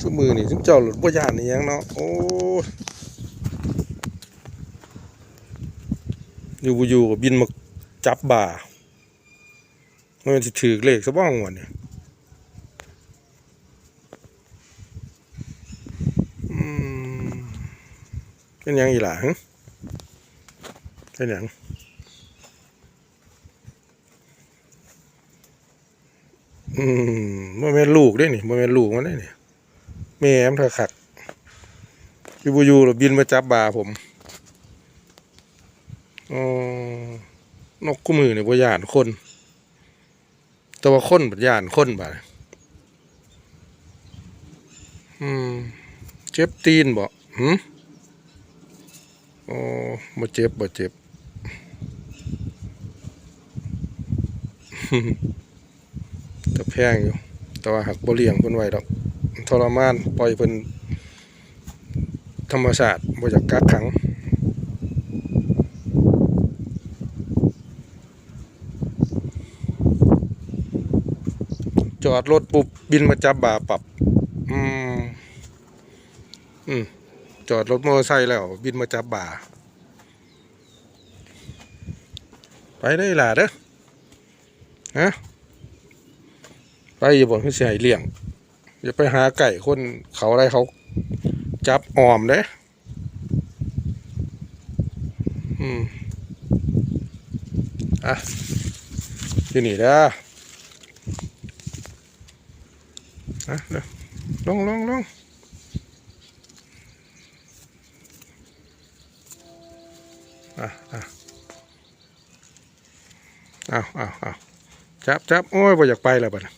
ชุมือนี่ถึงเจ้าหลุดบ่ยานนี่ยังเนาะ โอ้ยอยู่บ่อยู่ก็บินมาจับบ่ามันสิถือเลขซะบ้างวันนี้อืมเป็นยังอีหล่ะเป็นยังอืมบ่แม่นลูกด้นี่บ่แม่นลูกมันเด้นี่ แม่มเถอะคักยูบ่อยู่แล้วบินมาจับบาผมออนกคู่มือเนี่บ่ย่านคน แต่ว่าคนบ่ย่านคนบ่าอืม เจ็บตีนบ่หึอ๋อบ่เจ็บบ่เจ็บแต่แพงอยู่ แต่ว่าหักบ่เลี้ยงเพิ่นไว้ดอก ทรมาน ปล่อยเพิ่นธรรมชาติบ่อยากกักขังจอดรถปุ๊บบินมาจับบาปรับ อืม อืม จอดรถมอเตอร์ไซค์แล้ว บินมาจับบา ไปได้ล่ะเด้อฮะไปอย่าบอกให้เสียหายเลี้ยง อย่าไปหาไก่คนเขาอะไรเขาจับออมเด้อืมอะที่นี่เด้ออะเด้อลงลงลงอะอะเอาเอาเอาจับจับโอ้ยบ่อยากไปแล้วบัดนี้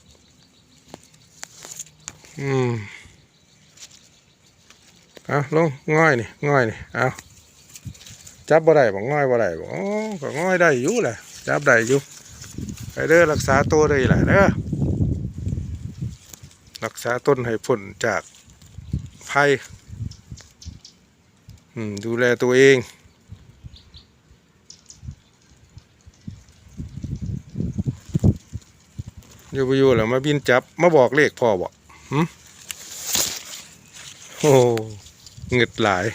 อืมเอาลงง่อยนี่ง่อยนี่เอาจับบ่ได้บ่ง่อยบ่ได้บ่ก็ง่อยได้อยู่แหละจับได้อยู่ไปเด้อรักษาตัวได้แหละเด้อรักษาต้นให้พ้นจากภัยดูแลตัวเองอยู่ไปอยู่แล้วมาบินจับมาบอกเลขพ่อบ่ โอ้เงึดหลาย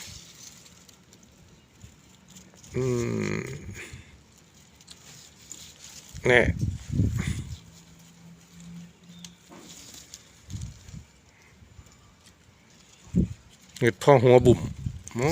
อืมแน่เงึดพ่อหัวบุ่มโอ้